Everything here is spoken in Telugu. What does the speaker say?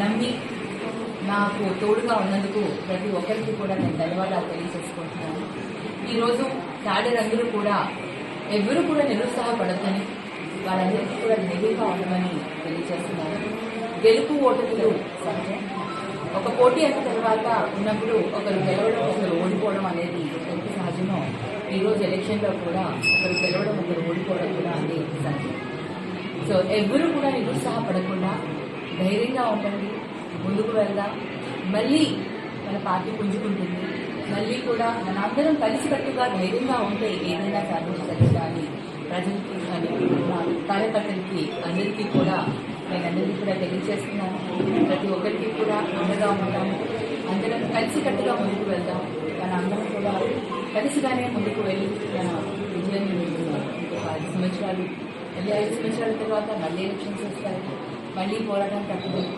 నమ్మి నాకు తోడుగా ఉన్నందుకు ప్రతి ఒక్కరికి కూడా నేను ధన్యవాదాలు తెలియజేసుకుంటున్నాను. ఈరోజు తాడేరందరూ కూడా ఎవరు కూడా నిరుత్సాహపడద్దని వారందరికీ కూడా ధైర్యంగా ఉండమని తెలియజేస్తున్నారు. గెలుపు ఓటములు సహజం ఒక పోటీ అయిన తర్వాత ఉన్నప్పుడు ఒకరు గెలవడం ఒకరు ఓడిపోవడం అనేది ఎంత సహజమో ఈరోజు ఎలక్షన్లో కూడా ఒకరు గెలవడం ఒకరు ఓడిపోవడం కూడా అనేది సహజం. సో ఎవ్వరూ కూడా నిరుత్సాహపడదు ధైర్యంగా ఉండండి ముందుకు వెళ్దాం. మళ్ళీ మన పార్టీ పుంజుకుంటుంది. మళ్ళీ కూడా మనందరం కలిసికట్టుగా ధైర్యంగా ఉంటే ఏదైనా సాధించగలుగుతా అని ప్రజలకి కానీ కార్యకర్తలకి అందరికీ కూడా నేను అందరికీ కూడా తెలియజేస్తున్నాను. ప్రతి ఒక్కరికి కూడా అండగా ఉంటాము. అందరం కలిసికట్టుగా ముందుకు వెళ్దాం. మన అందరం కూడా కలిసిగానే ముందుకు వెళ్ళి మన విజయాన్ని ఇంకొక ఐదు సంవత్సరాలు మళ్ళీ ఐదు సంవత్సరాల తర్వాత మళ్ళీ ఎలక్షన్స్ వస్తాయి. మళ్ళీ పోరాటం తప్పదు